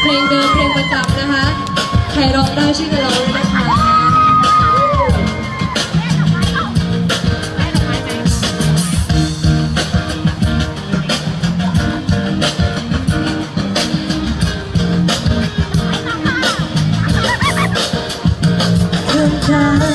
เพลงเดิมเพลงประจำนะคะ ใครร้องได้ชื่อยกัร้องยนะคะเธอ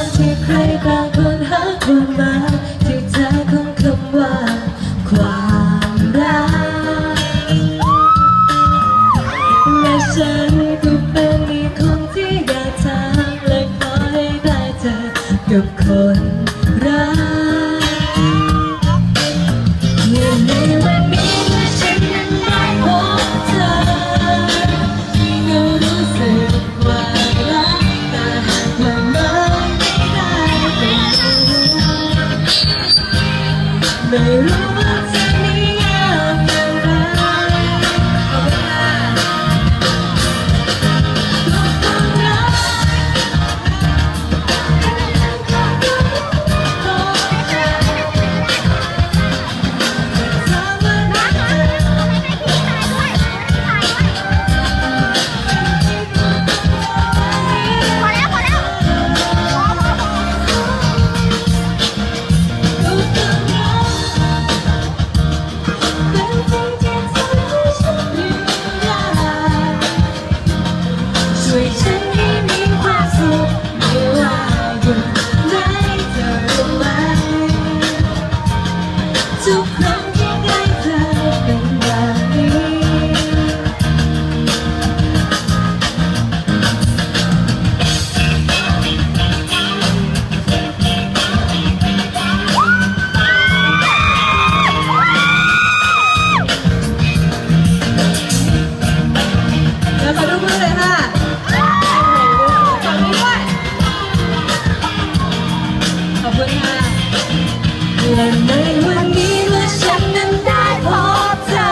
และในวันนี้เมื่อฉันได้พบเธอ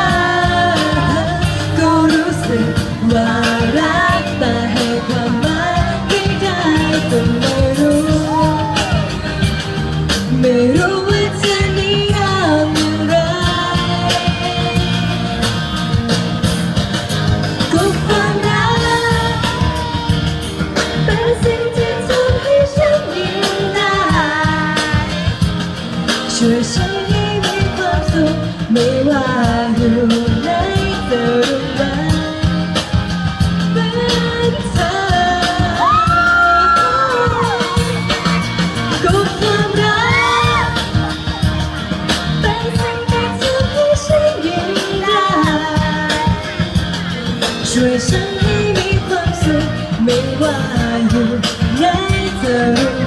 ก็รู้สึกว่า ไม่ว่าอยู่ไหนเธอรู้ไหมเป็นเธอก็คามรัเป็นสิ่งที่ทำให้ฉันยิ้มได้ช่วยฉันให้มีความสุขไม่ว่าอยู่ไหนเธอ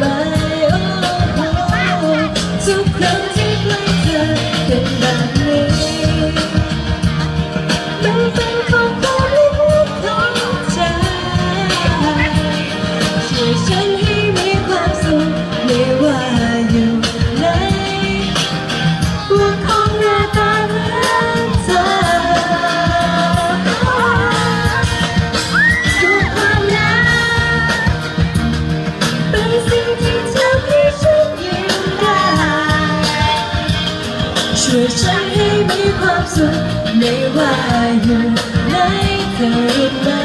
สุดในว่าอยู่ไหนเธอ